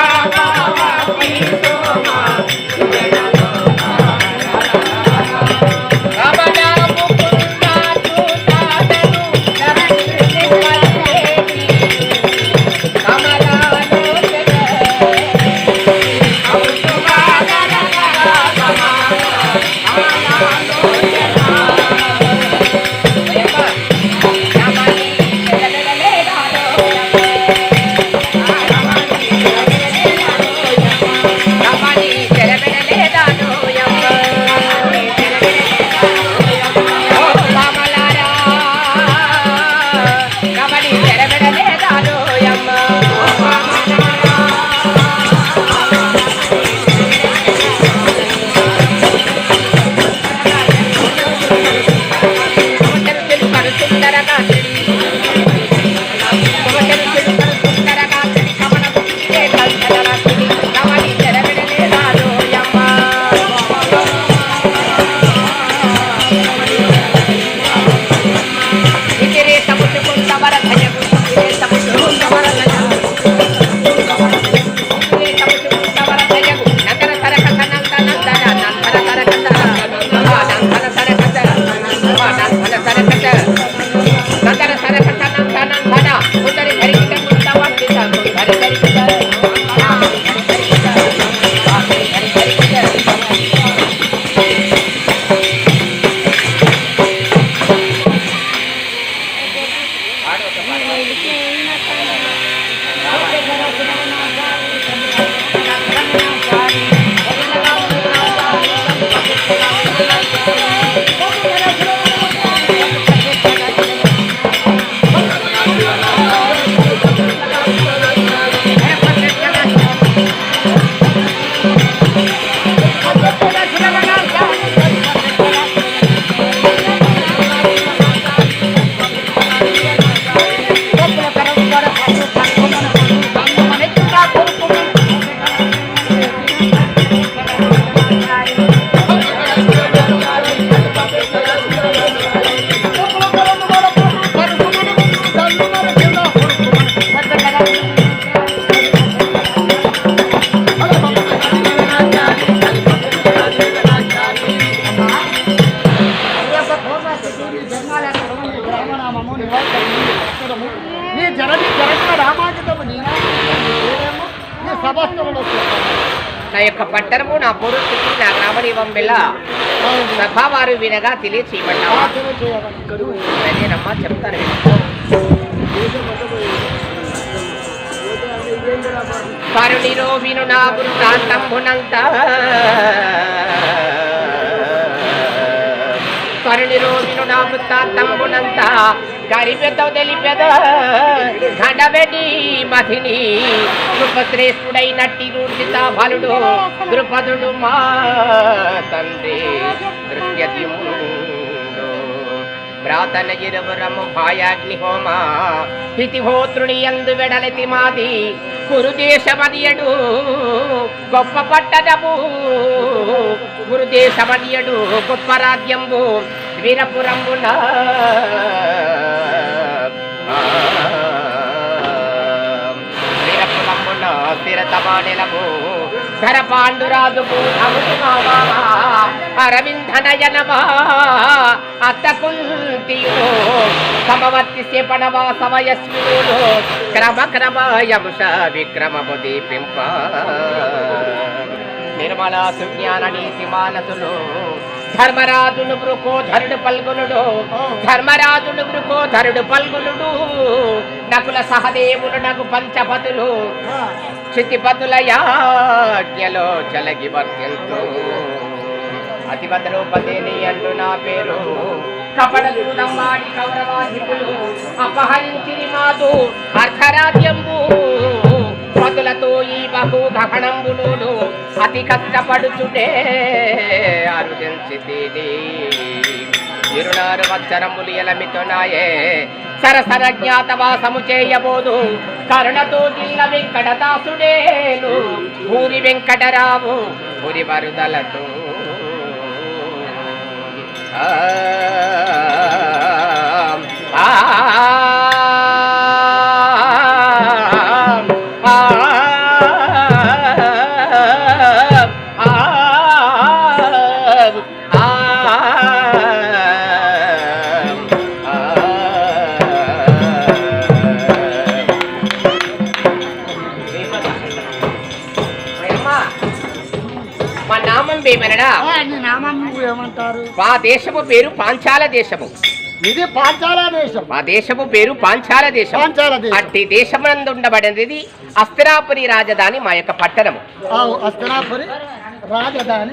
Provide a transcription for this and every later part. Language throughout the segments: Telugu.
Caraca! నా యొక్క పట్టణము నా పూర్వస్థితి నా గ్రామదీపం వెళ్ళ సభావారు వినగా తెలియచేయబడ్డావా అదేనమ్మా చెప్తాను విను. కరుణిరో విను నా వృత్తాంతంబునంత కరుణిరో విను నా వృత్తాంతంబునంత గరిపెద్ద తెలిపెద గండబెడి మధిని కృపశ్రేష్ఠుడైనట్టి రూఢిత బలుడు ద్రుపదుడు మా తండ్రి. దృశ్యతిముడు ప్రాతన ఇరువురము భాయాగ్ని హోమ. హితిహోత్రుని ఎందు వెడలతి మాది. కురుదేశమదియడు గొప్ప పట్టదము గురుదేశమదియడు గొప్ప రాజ్యంబు. వీరపురంబున వీరపురంబున స్థిరతమానిలము ధర పాండురాజుకు అరవిందనయనమా అత్తకుంతియును సమవర్తి పణవా సమయస్మిలో క్రమ క్రమయముష విక్రమము దీపింప. నిర్మలా సుజ్ఞాన నీతి మానసులు ధర్మరాజును వృకోధరుడు పల్గొనుడు. ధర్మరాజును వృకోధరుడు పల్గొనుడు. నకుల సహదేవులు నగు పంచపతులు క్షితిపతుల యాజ్ఞలో చలగి వర్తింతు అతిభద్రోపదేని అంటూ నా పేరు. కపడలు నమ్మాడి అపహరించిరి మాదు అర్ధరాజ్యంబు పతులతో ఈ బహు గహనంబులు అతి కష్టపడుచుటే అరుదించి ఇరునారు వచ్చరములు ఎలమితో నాయే సరసర జ్ఞాతవాసము చేయబోదు. కరుణతో జిల్ల వెంకటదాసుడేను. ఊరి వెంకటరావు ఊరి వరుదలతో. ఆ మా నామం ఏమనడా? నామం ఏమంటారు? మా దేశపు పేరు పాంచాల దేశము. ఇది పాంచాల దేశం. మా దేశపు పేరు పాంచాల దేశం. పాంచాల దేశం. అట్టి దేశమునందు ఉండబడినది అస్తిరాపురి రాజధాని మా యొక్క పట్టణము. అస్తనాపురి రాజధాని.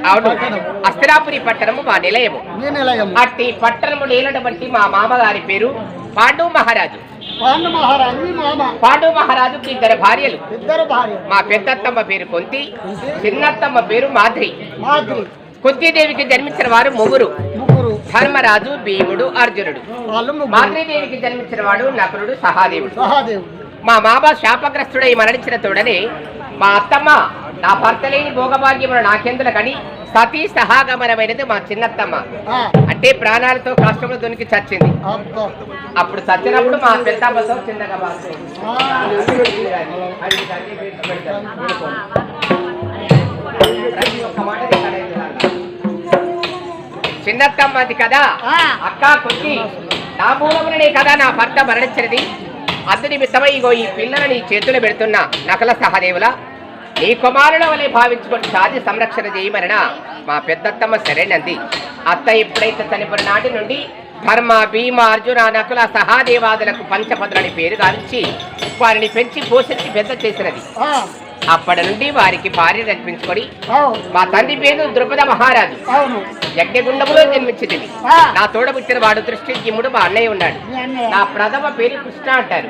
అస్థిరాపురి పట్టణము. మా నిలయము. అట్టి పట్టణము నేలట బట్టి మా మామగారి పేరు పాండు మహారాజు. పాండు మహారాజు పాండు మహారాజుకి ఇద్దరు భార్యలు. ఇద్దరు భార్య మా పెద్దత్తమ్మ పేరు కొంతి చిన్నత్తమ్మ పేరు మాధవి. మాద్రి కుంతీదేవికి జన్మించిన వారు ముగ్గురు. ధర్మరాజు భీముడు అర్జునుడు. మాద్రీదేవికి జన్మించిన వాడు నకులుడు సహాదేవుడు. సహాదేవుడు. మా మామ శాపగ్రస్తుడై మరణించిన తోడనే మా అత్తమ్మ నా భర్త లేని భోగభాగ్యములు నాకెందుల కని సతీ సహాగమనమైనది మా చిన్నత్తమ్మ అంటే ప్రాణాలతో కష్టములు దొనికి చచ్చింది. అప్పుడు చచ్చినప్పుడు మా పెద్దమ్మతో చిన్నగా. చిన్నత్తమ్మది కదా. అక్క కొద్ది నా మూలముననే కదా నా భర్త మరణించినది అందు నిమిత్తమై ఇగో ఈ పిల్లలని నీ చేతులు పెడుతున్నా నకల సహదేవుల నీ కుమారుల వలె భావించుకొని సాధి సంరక్షణ చేయమరణ మా పెద్దత్తమ్మ సరేనంది అత్త ఎప్పుడైతే చనిపోయిన నాటి నుండి ధర్మ భీమ అర్జున నకుల సహాదేవాదులకు పంచపదులని పేరు గావించి వారిని పెంచి పోషించి పెద్ద చేసినది. అప్పటి నుండి వారికి భార్య నడిపించుకొని మా తండ్రి పేరు ద్రుపద మహారాజు. యజ్ఞగుండములో జన్మించింది నా తోడబుట్టిన వాడు దృష్టి మా అన్నయ్య ఉన్నాడు. నా ప్రథమ పేరు కృష్ణ అంటారు.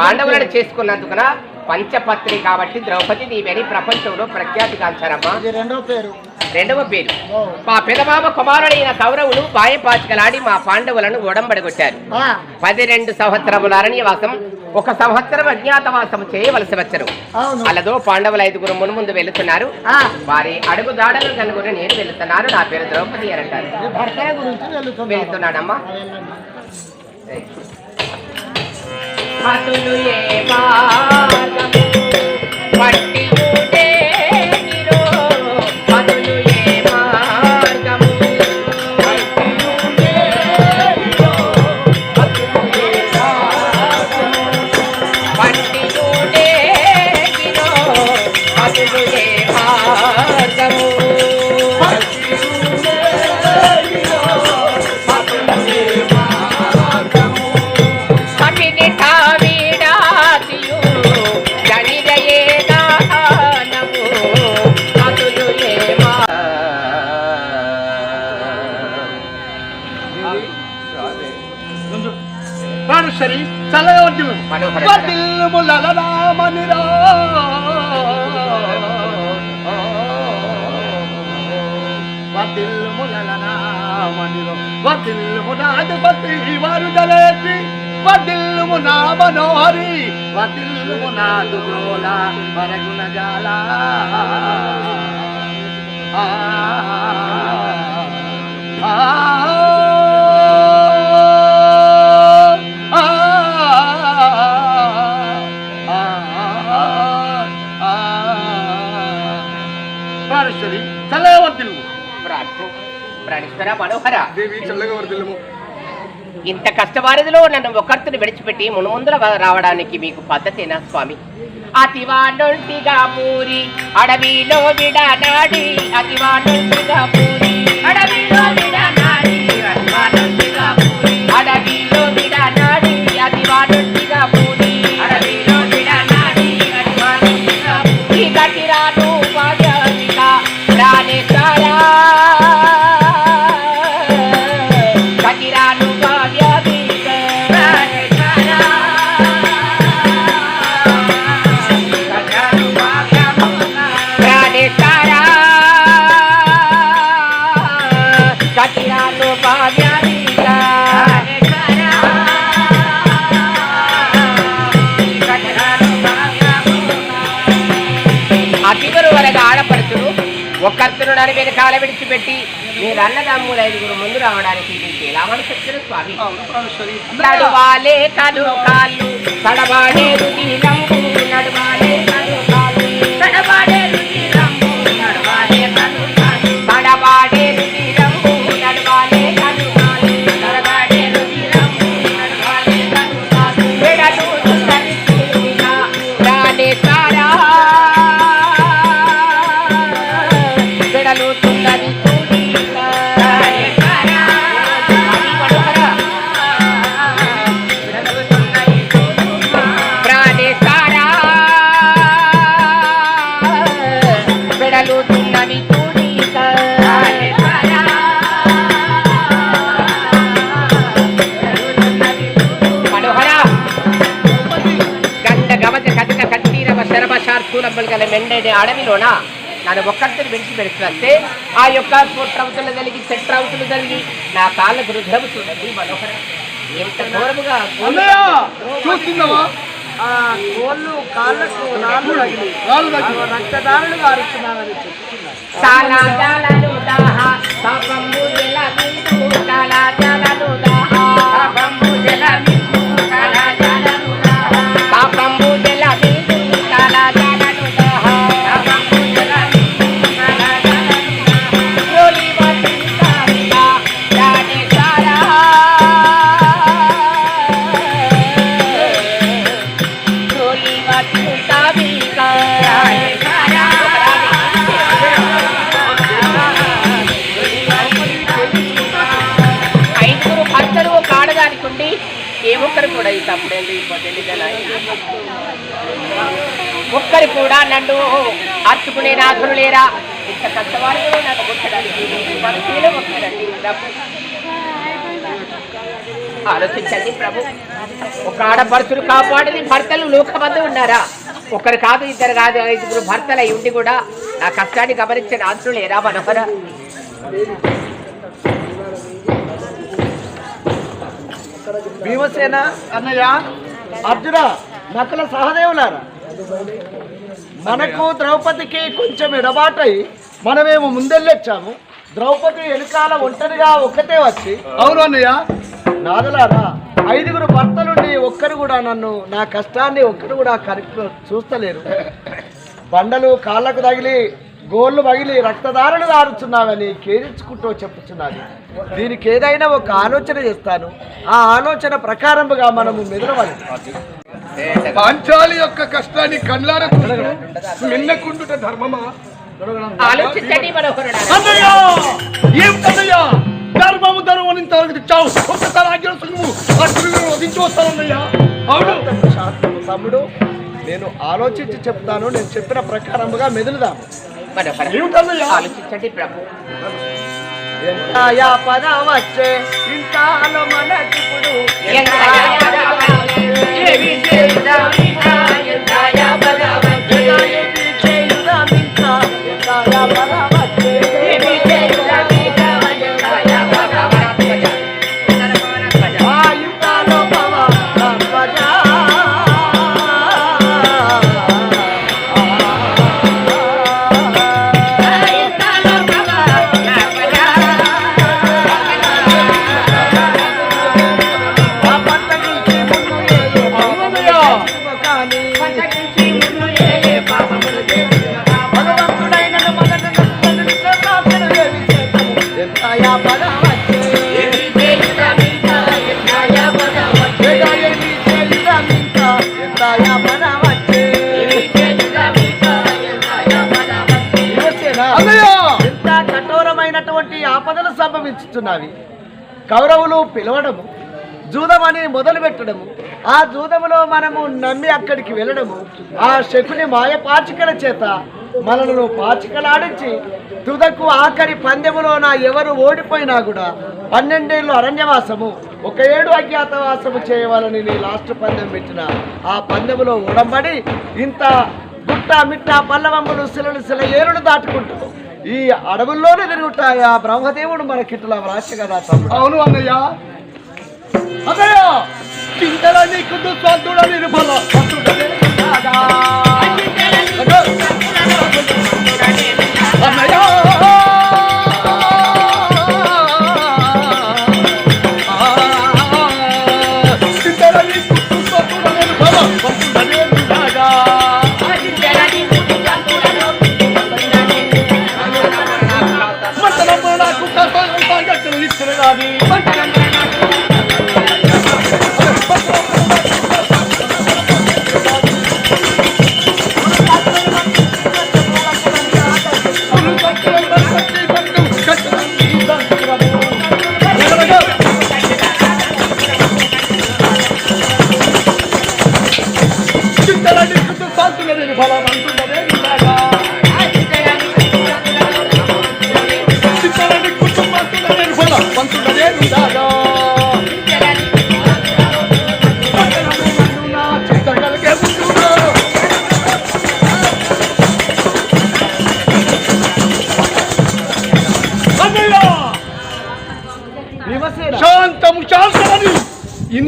పాండవులను చేసుకున్నందుకున పంచపత్రి కాబట్టి ద్రౌపది దేవి ప్రపంచంలో ప్రఖ్యాతి కాంచారమ్మా ఇది రెండో పేరు. రెండవ పేరు. మా పెదమామ కుమారుడైన కౌరవులు పాయపాచికలాడి మా పాండవులను ఒడంబడిగొట్టారు ఆ, పది రెండు సంవత్సరముల అరణ్యవాసం ఒక సంవత్సరం అజ్ఞాతవాసం చేయవలసి వచ్చరు అలదో పాండవులు ఐదుగురు మున్ముందు వెళుతున్నారు. ఆ, వారి అడుగు దాడలు కనుగొని నేను వెళుతున్నాను నా పేరు ద్రౌపది అని అంటారు. వెళ్తున్నాడమ్మా. అతులు ఏ మార్గము వదిల్ములలనామనిరా. వదిల్ములలనామనిరో. వదిల్మునాధిపతి వరుదలేటి వదిల్ము నా మనోహరి వదిల్ము నాదు గ్రోల వరగుణ జాల ఆ, ఆ, ప్రాణేశ్వర మనోహర. దేవి చల్లగా వర్దిల్ము ఇంత కష్టవారిదిలో నన్ను ఒక్కరిని విడిచిపెట్టి మునుముందుల రావడానికి మీకు పద్ధతేనా స్వామి? అతివాడొంటిగా పూరి అడవిలో విడనాడి అతివాడొంటిగా అడవిలో విడనాడి నడి మీద కాల విడిచిపెట్టి మీరు అన్నదమ్ములు ఐదుగురు ముందు రావడానికి ఎలా మనసొచ్చారు స్వామి. నడువాలే కలు కాళ్ళు తడబాడే గల మెండని అడవిలోన నన్ను ఒక్కరిని విడిచి పెడుతుంటే ఆ యొక్క పుట్రవతులు కలిగి చెట్రవతులు కలిగి నా కాళ్ళకు రుద్రము చూడండి మనోహర. ఎంత ఘోరముగా అన్నయ్య చూస్తున్నావా? ఆ కోళ్ళు కాళ్ళకు నాలుగు తగిలి రాళ్ళు తగ్గి రక్తదారులు చెప్తున్నారు చాలా ఒక్కరు కూడా నన్ను అర్చుకునే నాథులు లేరా? ఇంత కష్టవారు కూడా నన్ను గుర్తడానికి మనసులో ఒక్కరండి. ఆలోచించండి ప్రభు. ఒక ఆడపడుచులు కాపాడింది భర్తలు లోకమందు ఉన్నారా? ఒకరు కాదు ఇద్దరు కాదు ఐదుగురు భర్తలు అయి ఉండి కూడా నా కష్టాన్ని గమనించే నాథులు లేరా మనోహర? భీమసేన అన్నయ్య అర్జున నకుల సహదేవులారా? మనకు ద్రౌపదికి కొంచెం ఎడబాటై మనమేమో ముందెళ్ళొచ్చాము. ద్రౌపది వెనకాల ఒంటరిగా ఒక్కతే వచ్చి అవును అన్నయ్య. నాదలారా ఐదుగురు భర్తలుండి ఒక్కరు కూడా నన్ను నా కష్టాన్ని ఒక్కరు కూడా కనిపి చూస్తలేరు. బండలు కాళ్ళకు తగిలి గోళ్ళు పగిలి రక్తదారులు దారుచున్నావని కేరించుకుంటూ చెప్పుచున్నది దీనికి ఏదైనా ఒక ఆలోచన చేస్తాను. ఆ ఆలోచన ప్రకారముగా మనము మెదలవాలి పాంచాలి యొక్క కష్టాన్ని కళ్ళార మిన్నకుండుట ధర్మమా? ఆలోచించండి అన్నయ్య ఏమిటన్నయ్య ధర్మము ధర్మం ఒక్కసారి సుఖము అసలు వస్తానన్నయ్య. అవును. తమ్ముడు నేను ఆలోచించి చెప్తాను నేను చెప్పిన ప్రకారముగా మెదులుదాము. ఏమిటన్నయ్య ఆలోచించండి ప్రభు. ఎంత యాపద వచ్చే ఇంతాలో మనకిప్పుడు ఎంత చేస్తున్నవి. కౌరవులు పిలవడము జూదమని మొదలు పెట్టడము ఆ జూదములో మనము నమ్మి అక్కడికి వెళ్ళడము ఆ శకుని మాయ పాచికల చేత మనలను పాచికలాడించి తుదకు ఆఖరి పందెములోన ఎవరు ఓడిపోయినా కూడా పన్నెండేళ్ళు అరణ్యవాసము ఒక ఏడు అజ్ఞాతవాసము చేయవాలని నీ లాస్ట్ పందెం పెట్టిన ఆ పందెములో ఓడంబడి ఇంత గుట్ట మిట్ట పల్లవంబులు శిలలు శిల ఏరులు దాటుకుంటూ ఈ అడవుల్లోనే తిరుగుతాయి ఆ బ్రహ్మదేవుడు మనకిట్లా వ్రాసి కదా తమ్ముడు. అవును అన్నయ్య. అన్నయ్య! చింతల నీకు దుస్వంతుడ నిర్మల అన్నయ్య!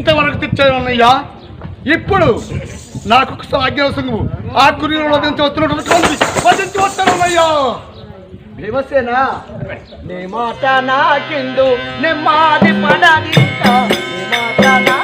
ఇంతవరకు తెచ్చానయ్యా ఇప్పుడు నాకు ఆజ్ఞ ఆ కురిలో వదించి వస్తున్నటువంటి కాంతి వదించి వస్తానయ్యా భీమసేన నీ మాట నాకిందు. నెమ్మాది పడదింకా నీ మాట నా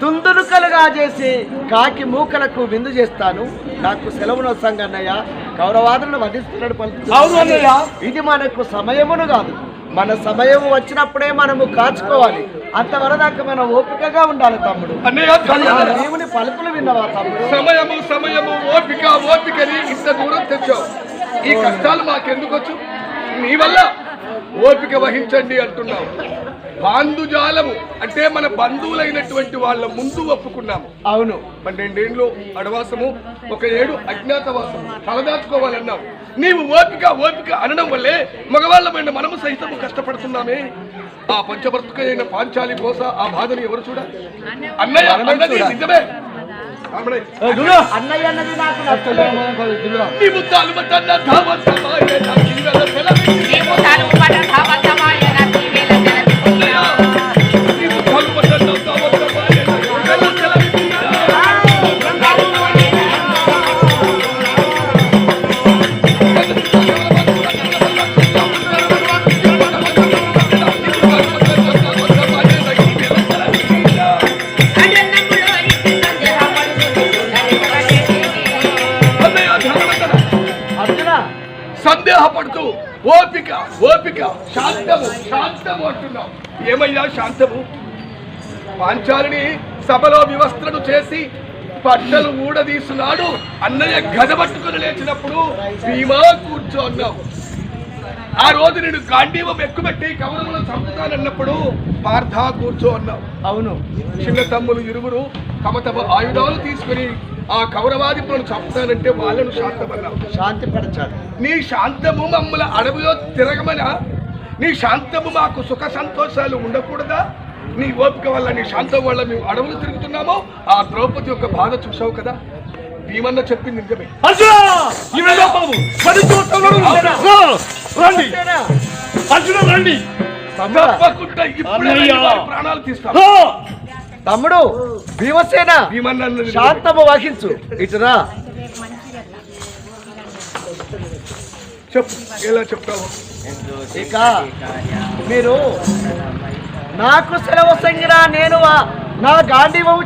తుందునుకలుగా చేసి కాకి మూకలకు విందు చేస్తాను. నాకు సెలవును సంగ అన్నయ్య కౌరవాదులను వధిస్తున్నాడు. పలుకుతున్నాడు ఇది మనకు సమయమును కాదు. మన సమయం వచ్చినప్పుడే మనము కాచుకోవాలి. అంతవరదాకా మనం ఓపికగా ఉండాలి తమ్ముడు. దేవుని పలుకులు విన్నవా తమ్ముడు? సమయము సమయము ఓపిక ఓపికని ఇంత దూరం తెచ్చావు. ఈ కష్టాలు మాకెందుకు వచ్చు నీ వల్ల. ఓపిక వహించండి అంటున్నావు బాంధుజాలము అంటే మన బంధువులైనటువంటి వాళ్ళ ముందు ఒప్పుకున్నాము. అవును. పన్నెండేళ్ళు అడవాసము? ఒక ఏడు అజ్ఞాతవాసము. తలదాచుకోవాలన్నావు నీవు ఓపిక ఓపిక అనడం వల్లే మగవాళ్ళమైన మనము సైతము కష్టపడుతున్నామే. ఆ పంచభర్తక అయిన పాంచాలి కోస ఆ బాధను ఎవరు చూడ? అన్నయ్య అన్నది నిజమే. అన్నయ్య అన్నది నాకు నచ్చలేదు నీ ముద్దాలు మట్టన్న ధావత్తమాయే నా జీవన సెలవి. నీవు తలుపు పడ ధావతమాయన దీవెల ఓపిక ఓపిక. శాంతము శాంతము అంటున్నావు ఏమయ్యా శాంతము? పాంచాలిని సభలో వివస్త్రను చేసి బట్టలు ఊడదీస్తున్నాడు అన్నయ్య గద పట్టుకుని లేచినప్పుడు భీమా కూర్చో అన్నావు. ఆ రోజు నేను గాంధీవం ఎక్కుపెట్టి కవరములను చంపుతానన్నప్పుడు పార్థ కూర్చో అన్నావు. అవును. చిన్న తమ్ములు ఇరువురు తమ తమ ఆయుధాలు తీసుకుని ఆ కౌరవాదిపులను చంపుతానంటే వాళ్ళను శాంతమన్నావు శాంతి పరచాలి నీ శాంతము మమ్మల అడవిలో తిరగమన? నీ శాంతము మాకు సుఖ సంతోషాలు ఉండకూడదా? నీ ఓపిక వల్ల నీ శాంతం వల్ల మేము అడవులు తిరుగుతున్నామో ఆ ద్రౌపది యొక్క బాధ చూసావు కదా? భీమన్న చెప్పింది నిజమే. రండి. అర్జున రండి. తప్పకుండా ఇప్పుడే ప్రాణాలు తీస్తాం రా! తమ్ముడు భీమసేన. శాంతము వహించు ఇటురా చెప్పు ఎలా చెప్తావు ఇక మీరు నాకు సెలవు సంగిరా నేను నా గాంధీవం